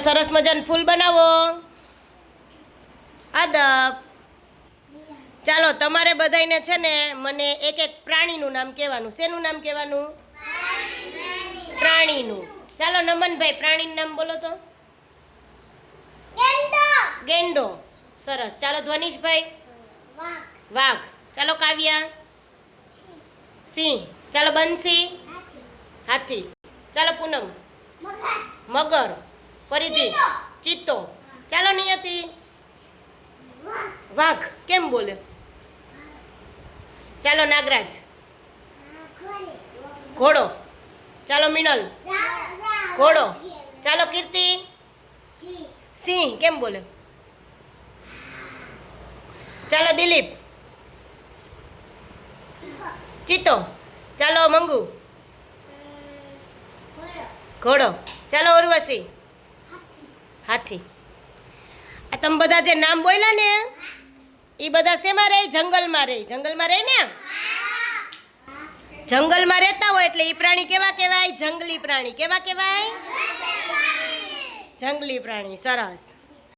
સરસ મજાનું ફૂલ બનાવો. આદબ. ચાલો તમારે બધાયને છે ને મને એક એક પ્રાણીનું નામ કહેવાનું. શેનું નામ કહેવાનું? પ્રાણીનું. ચાલો નમનભાઈ પ્રાણીનું નામ બોલો તો. ગેંડો. સરસ. ચાલો ધ્વનિશભાઈ. વાઘ. ચાલો કાવ્યા. સિંહ. ચાલો બંસી. હાથી. ચાલો પૂનમ. મગર. પરિધિ ચિત્તો. ચાલો નિયતિ. વાઘ કેમ બોલે? ચાલો નાગરાજ. ઘોડો. ચાલો મિનલ. ઘોડો. ચાલો કીર્તિ. સિંહ કેમ બોલે? ચાલો દિલીપ. ચિત્તો. ચાલો મંગુ. ઘોડો. ચાલો ઉર્વશી. હાથી આ તમે બધા જે નામ બોલ્યા ને એ બધા શેમાં રહે? જંગલમાં રહે. જંગલમાં રહે ને જંગલમાં રહેતા હોય એટલે એ પ્રાણી કેવા કહેવાય? જંગલી પ્રાણી. કેવા કહેવાય? જંગલી પ્રાણી. સરસ.